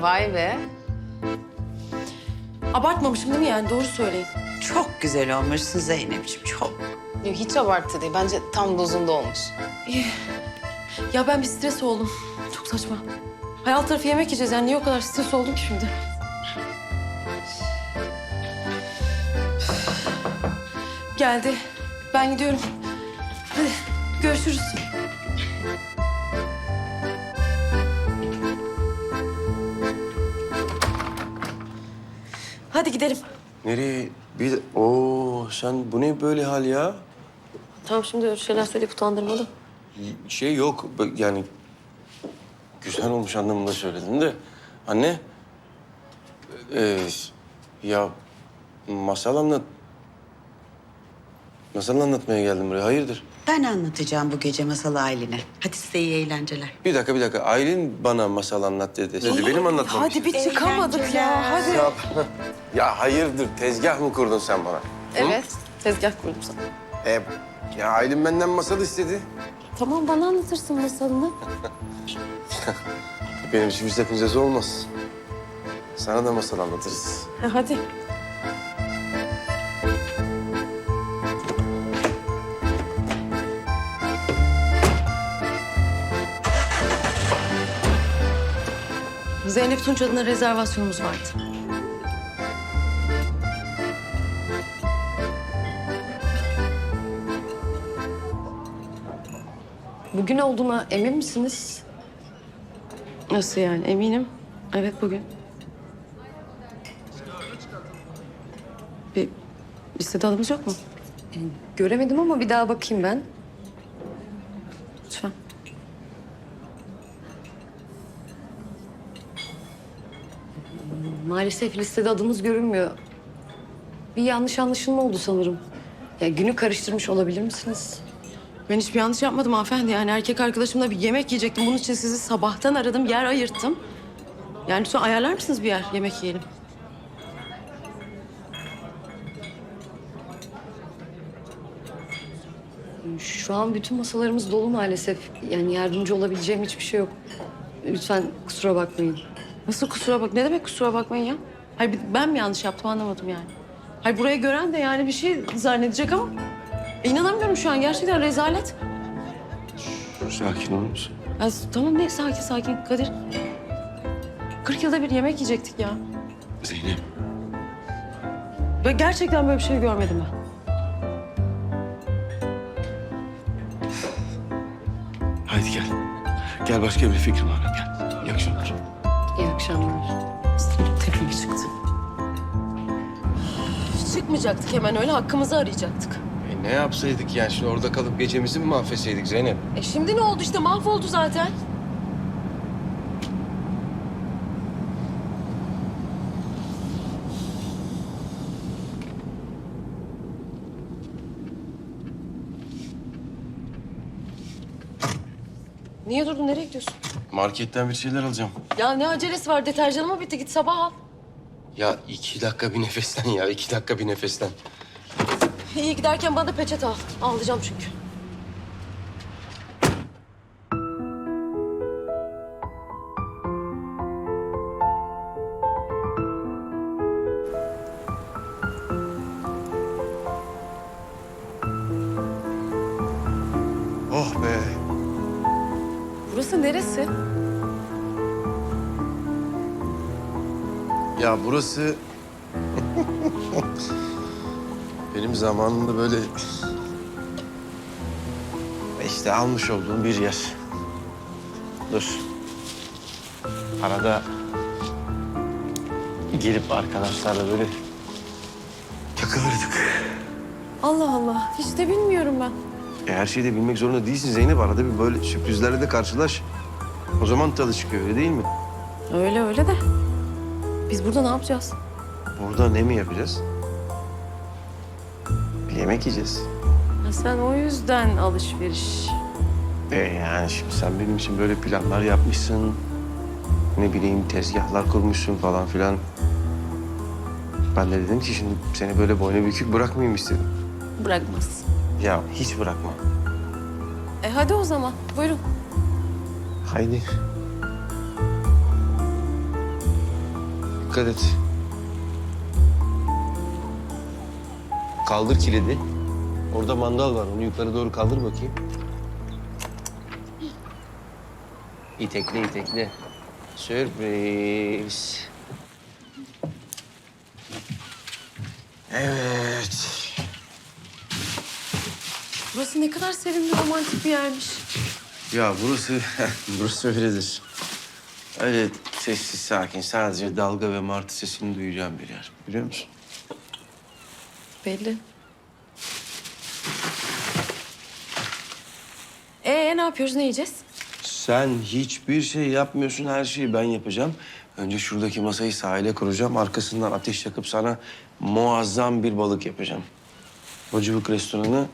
Vay be. Abartmamışım değil mi yani? Doğru söyleyin. Çok güzel olmuşsun Zeynep'ciğim çok. Yok, hiç abartı değil. Bence tam dozunda olmuş. Ya ben bir stres oldum. Çok saçma. Hayal tarafı yemek yiyeceğiz yani. Niye o kadar stres oldum ki şimdi? Geldi. Ben gidiyorum. Hadi görüşürüz. Hadi gidelim. Nereye? Bir Oo sen bu ne böyle hal ya? Tamam şimdi öyle şeyler söyleyip utandırma da. Şey yok yani güzel olmuş anlamında söyledim de. Anne ee, ya masal anlat. Masal anlatmaya geldim buraya. Hayırdır? Ben anlatacağım bu gece masalı Aylin'e. Hadi size iyi eğlenceler. Bir dakika bir dakika. Aylin bana masal anlat dedi. Dedi benim anlatmam Hadi bir çıkamadık ya. Hadi. Ya, ya hayırdır tezgah mı kurdun sen bana? Evet. Tezgah kurdum sana. E, ya Aylin benden masal istedi. Tamam bana anlatırsın masalını. Benim için bir sakıncası olmaz. Sana da masal anlatırız. Ha, hadi. Zeynep Tunç adına rezervasyonumuz vardı. Bugün olduğuna emin misiniz? Nasıl yani? Eminim. Evet bugün. Bir listede adımız yok mu? göremedim ama bir daha bakayım ben. Lütfen. Maalesef listede adımız görünmüyor. Bir yanlış anlaşılma oldu sanırım. Ya günü karıştırmış olabilir misiniz? Ben hiçbir yanlış yapmadım hanımefendi. Yani erkek arkadaşımla bir yemek yiyecektim. Bunun için sizi sabahtan aradım, yer ayırttım. Yani lütfen ayarlar mısınız bir yer yemek yiyelim? Şu an bütün masalarımız dolu maalesef. Yani yardımcı olabileceğim hiçbir şey yok. Lütfen kusura bakmayın. Nasıl kusura bak? Ne demek kusura bakmayın ya? Hayır bir- ben mi yanlış yaptım anlamadım yani. Hayır buraya gören de yani bir şey zannedecek ama... E, inanamıyorum şu an gerçekten rezalet. Sakin olur musun? Ya, tamam ne sakin sakin Kadir. 40 yılda bir yemek yiyecektik ya. Zeynep. Ve gerçekten böyle bir şey görmedim ben. Haydi gel. Gel başka bir fikrim var. Çıkmayacaktık hemen öyle hakkımızı arayacaktık. E ne yapsaydık yani şimdi orada kalıp gecemizi mi mahvetseydik Zeynep? E şimdi ne oldu işte mahvoldu zaten. Niye durdun? Nereye gidiyorsun? Marketten bir şeyler alacağım. Ya ne acelesi var? Deterjanım mı bitti? Git sabah al. Ya iki dakika bir nefesten ya. iki dakika bir nefesten. İyi giderken bana da peçete al. Ağlayacağım çünkü. Burası... Benim zamanında böyle... işte almış olduğum bir yer. Dur. Arada gelip arkadaşlarla böyle takılırdık. Allah Allah. Hiç de bilmiyorum ben. E her şeyi de bilmek zorunda değilsin Zeynep. Arada bir böyle sürprizlerle de karşılaş. O zaman tadı çıkıyor öyle değil mi? Öyle öyle de. Biz burada ne yapacağız? Burada ne mi yapacağız? Bir yemek yiyeceğiz. Ha, sen o yüzden alışveriş. E yani şimdi sen benim için böyle planlar yapmışsın. Ne bileyim tezgahlar kurmuşsun falan filan. Ben de dedim ki şimdi seni böyle boynu bükük bırakmayayım istedim. Bırakmaz. Ya hiç bırakma. E hadi o zaman. Buyurun. Haydi. Dikkat et. Kaldır kilidi. Orada mandal var. Onu yukarı doğru kaldır bakayım. İtekle itekle. Sürpriz. Evet. Burası ne kadar sevimli, romantik bir yermiş. Ya burası, burası öyledir. Öyle sessiz, sakin, sadece dalga ve martı sesini duyacağım bir yer. Biliyor musun? Belli. Ee ne yapıyoruz, ne yiyeceğiz? Sen hiçbir şey yapmıyorsun, her şeyi ben yapacağım. Önce şuradaki masayı sahile kuracağım. Arkasından ateş yakıp sana muazzam bir balık yapacağım. O cıvık restoranı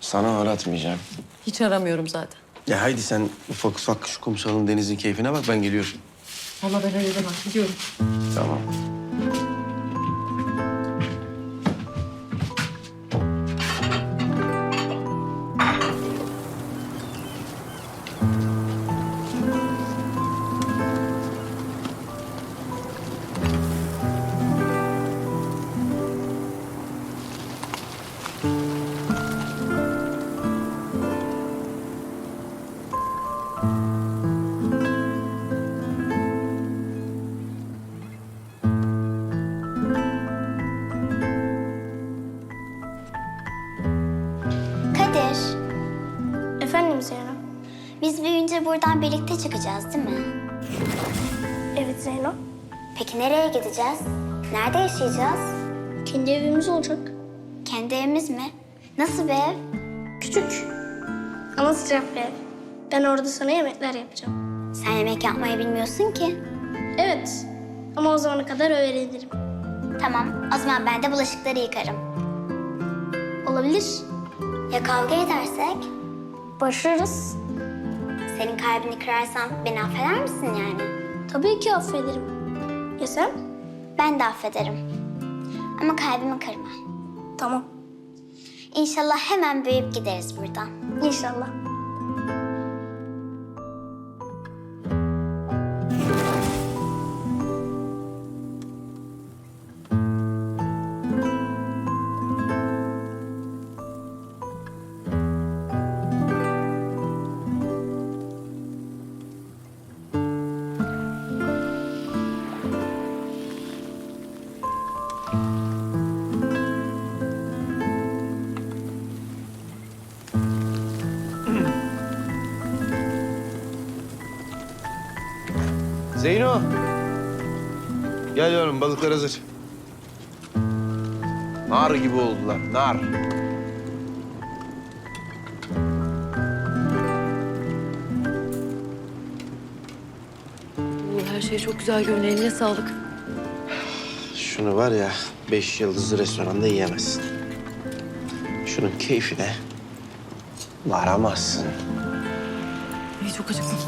sana aratmayacağım. Hiç aramıyorum zaten. Ya haydi sen ufak ufak şu kumsalın denizin keyfine bak ben geliyorum. Vallahi ben öyle demem, gidiyorum. Tamam. Buradan birlikte çıkacağız değil mi? Evet Zeyno. Peki nereye gideceğiz? Nerede yaşayacağız? Kendi evimiz olacak. Kendi evimiz mi? Nasıl bir ev? Küçük. Ama sıcak bir ev. Ben orada sana yemekler yapacağım. Sen yemek yapmayı bilmiyorsun ki. Evet. Ama o zamana kadar öğrenirim. Tamam, o zaman ben de bulaşıkları yıkarım. Olabilir. Ya kavga edersek? Başarırız. Senin kalbini kırarsam beni affeder misin yani? Tabii ki affederim. Ya sen? Ben de affederim. Ama kalbimi kırma. Tamam. İnşallah hemen büyüyüp gideriz buradan. İnşallah. Gel yavrum balıklar hazır. Nar gibi oldular, nar. Bu her şey çok güzel görünüyor, eline sağlık. Şunu var ya, beş yıldızlı restoranda yiyemezsin. Şunun keyfine varamazsın. Ay çok acıktım.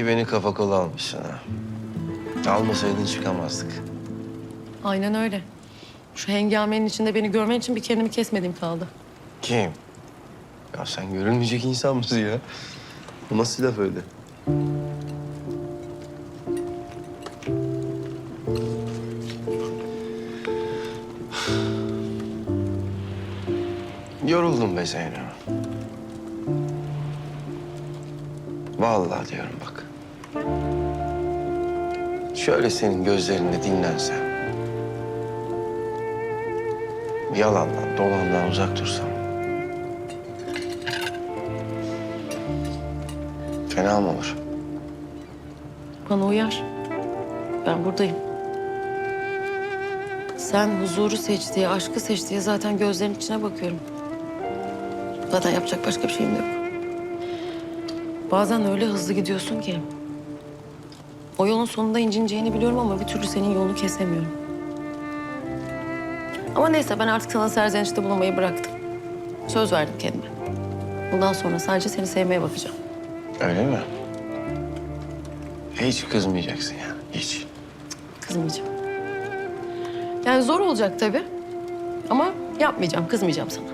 Ki beni kafa kola almışsın ha. Almasaydın çıkamazdık. Aynen öyle. Şu hengamenin içinde beni görmen için bir kendimi kesmediğim kaldı. Kim? Ya sen görülmeyecek insan mısın ya? Bu nasıl laf öyle? Yoruldum be Zeyno. Vallahi diyorum bak. Şöyle senin gözlerinde dinlensem. yalandan, dolandan uzak dursam. Fena mı olur? Bana uyar. Ben buradayım. Sen huzuru seç diye, aşkı seç diye zaten gözlerin içine bakıyorum. Zaten yapacak başka bir şeyim de yok. Bazen öyle hızlı gidiyorsun ki. O yolun sonunda incineceğini biliyorum ama bir türlü senin yolunu kesemiyorum. Ama neyse ben artık sana serzenişte bulunmayı bıraktım. Söz verdim kendime. Bundan sonra sadece seni sevmeye bakacağım. Öyle mi? Hiç kızmayacaksın yani, hiç. Kızmayacağım. Yani zor olacak tabii. Ama yapmayacağım, kızmayacağım sana.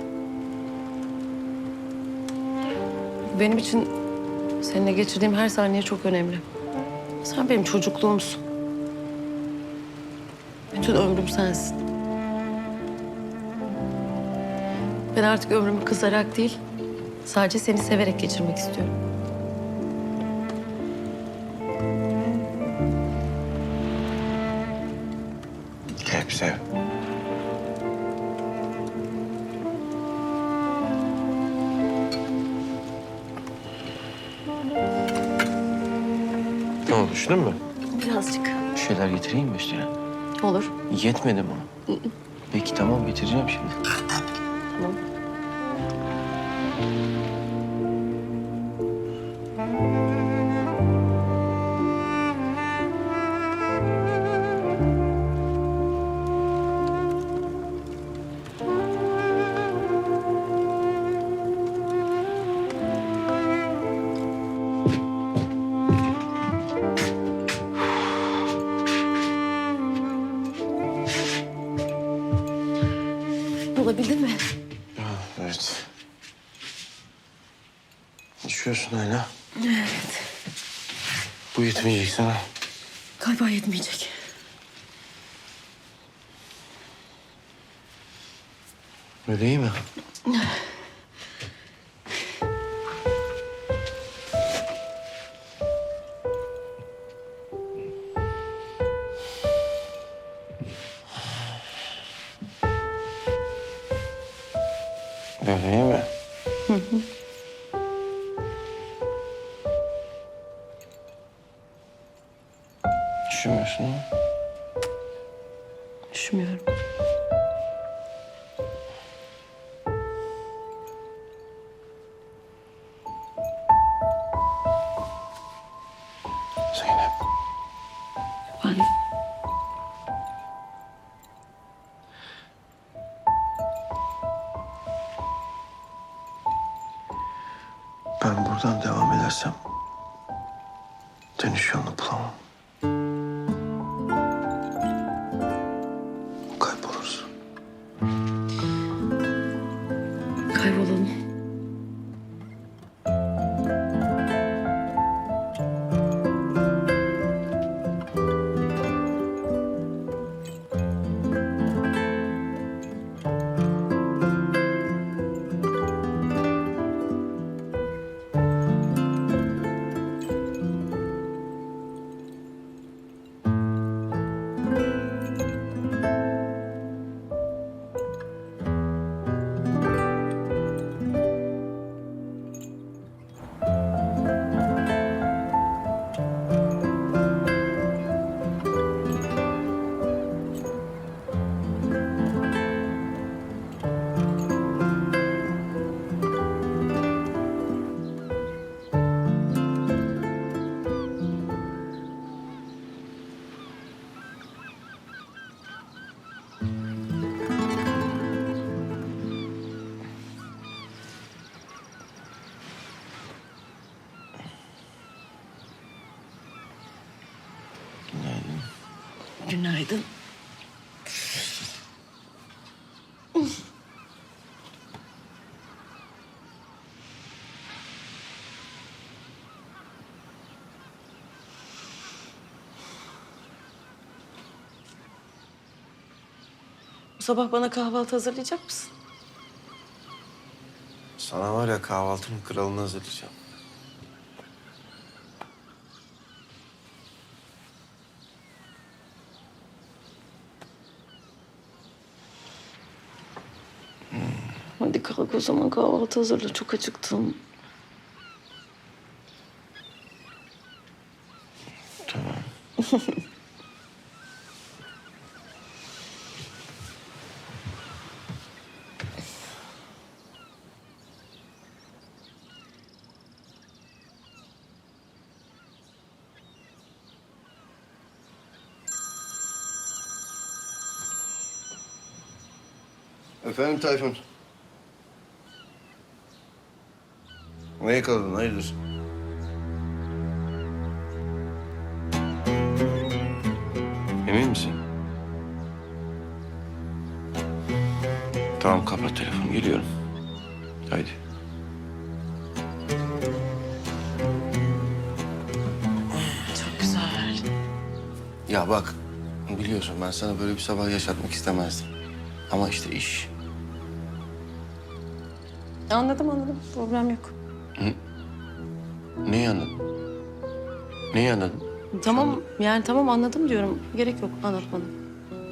Benim için seninle geçirdiğim her saniye çok önemli. Sen benim çocukluğumsun. Bütün ömrüm sensin. Ben artık ömrümü kızarak değil, sadece seni severek geçirmek istiyorum. Hep sev. Oldu, üşüdün mü? Birazcık. Bir şeyler getireyim mi üstüne? Olur. Yetmedi mi? Peki tamam getireceğim şimdi. Bulabildin mi? Evet. Üşüyorsun hala. Evet. Bu yetmeyecek sana. Galiba yetmeyecek. Öyle iyi mi? Üşümüyorsun değil mi? Kaybolalım. Günaydın. Bu sabah bana kahvaltı hazırlayacak mısın? Sana var ya kahvaltının kralını hazırlayacağım. Hadi kalk o zaman kahvaltı hazırla. Çok acıktım. Efendim Tayfun. Ne yakaladın hayırdır? Emin misin? Tamam kapat telefonu geliyorum. Haydi. Çok güzel. Ya bak biliyorsun ben sana böyle bir sabah yaşatmak istemezdim. Ama işte iş. Anladım anladım. Problem yok. Neyi anladın? Neyi anladın? Tamam yani tamam anladım diyorum. Gerek yok anlatmana.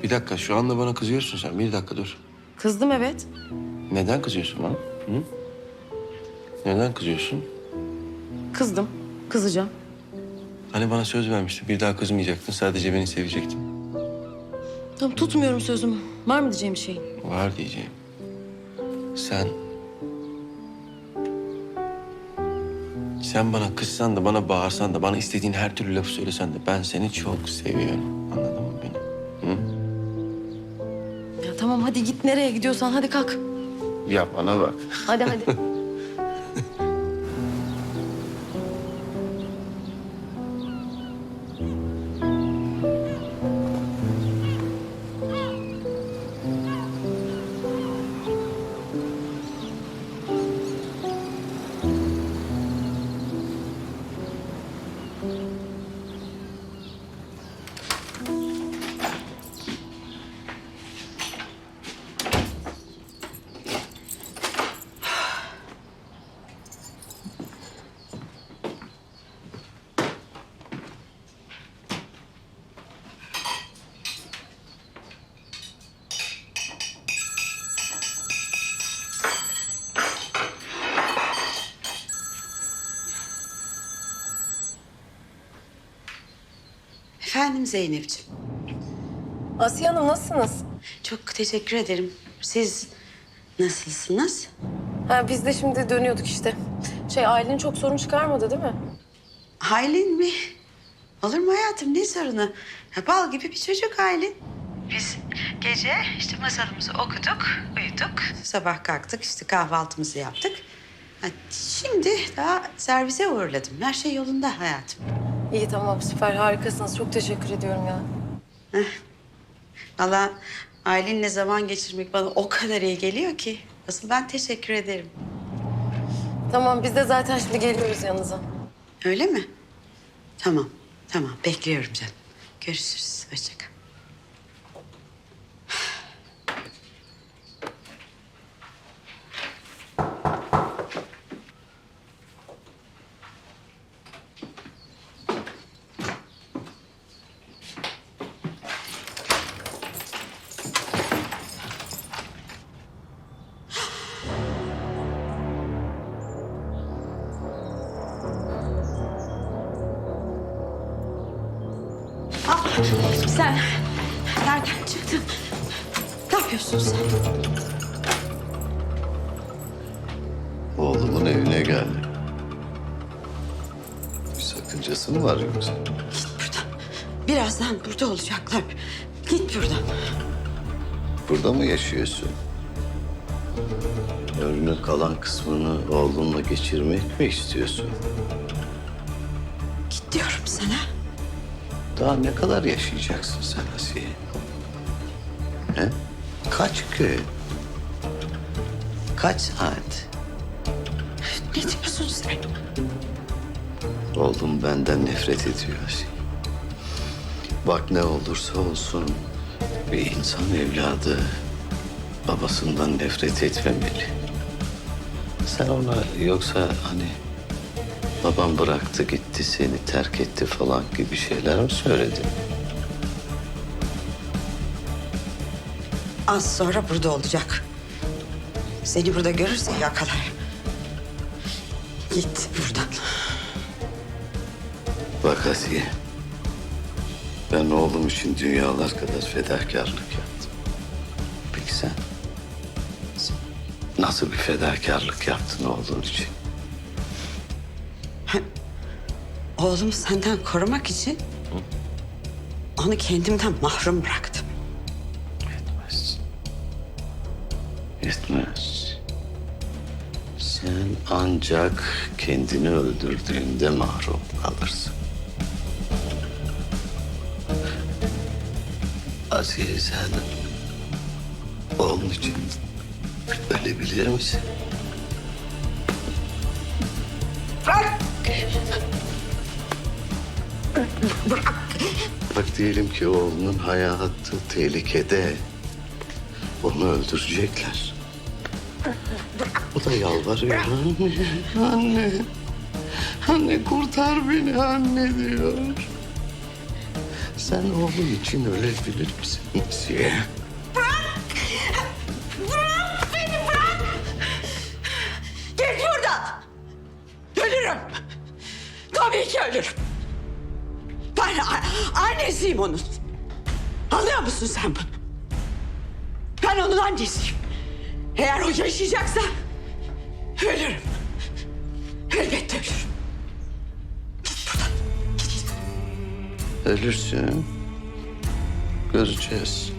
Bir dakika şu anda bana kızıyorsun sen. Bir dakika dur. Kızdım evet. Neden kızıyorsun bana? Hı? Neden kızıyorsun? Kızdım. Kızacağım. Hani bana söz vermiştin. Bir daha kızmayacaktın. Sadece beni sevecektin. Tamam tutmuyorum sözümü. Var mı diyeceğim bir şey? Var diyeceğim. Sen... Sen bana kızsan da, bana bağırsan da, bana istediğin her türlü lafı söylesen de ben seni çok seviyorum. Anladın mı beni? Hı? Ya tamam hadi git nereye gidiyorsan hadi kalk. Ya bana bak. Hadi hadi. Efendim Zeynep'ciğim. Asiye Hanım nasılsınız? Çok teşekkür ederim. Siz nasılsınız? Ha, biz de şimdi dönüyorduk işte. Şey ailen çok sorun çıkarmadı değil mi? Aylin mi? Olur mu hayatım ne sorunu? Ha, bal gibi bir çocuk Aylin. Biz gece işte masalımızı okuduk, uyuduk. Sabah kalktık işte kahvaltımızı yaptık. Ha, şimdi daha servise uğurladım. Her şey yolunda hayatım. İyi tamam süper harikasınız. Çok teşekkür ediyorum ya. Valla Aylin'le zaman geçirmek bana o kadar iyi geliyor ki. Asıl ben teşekkür ederim. Tamam biz de zaten şimdi geliyoruz yanınıza. Öyle mi? Tamam, tamam. Bekliyorum canım. Görüşürüz. Hoşça kal. Sen nereden çıktın? Ne yapıyorsun sen? Oğlumun evine geldi. Bir sakıncası mı var yoksa? Git buradan. Birazdan burada olacaklar. Git buradan. Burada mı yaşıyorsun? Ömrünün kalan kısmını oğlunla geçirmek mi istiyorsun? Daha ne kadar yaşayacaksın sen Asiye? He? Kaç gün? Kaç saat? Ne diyorsun sen? Oğlum benden nefret ediyor Asiye. Bak ne olursa olsun bir insan evladı babasından nefret etmemeli. Sen ona yoksa hani babam bıraktı gitti seni terk etti falan gibi şeyler mi söyledin? Az sonra burada olacak. Seni burada görürse yakalar. Git buradan. Bak Asiye. Ben oğlum için dünyalar kadar fedakarlık yaptım. Peki sen? Sen Nasıl bir fedakarlık yaptın oğlun için? Oğlumu senden korumak için onu kendimden mahrum bıraktım. Yetmez. Yetmez. Sen ancak kendini öldürdüğünde mahrum kalırsın. Asiye sen oğlun için ölebilir misin? Bırak! Bak diyelim ki oğlunun hayatı tehlikede. Onu öldürecekler. O da yalvarıyor. Anne, anne. Anne kurtar beni anne diyor. Sen oğlun için ölebilir misin Asiye? Onun. Anlıyor musun sen bunu? Ben onun annesiyim. Eğer o yaşayacaksa ölürüm. Elbette ölürüm. Ölürsün. Göreceğiz.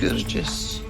Göreceğiz.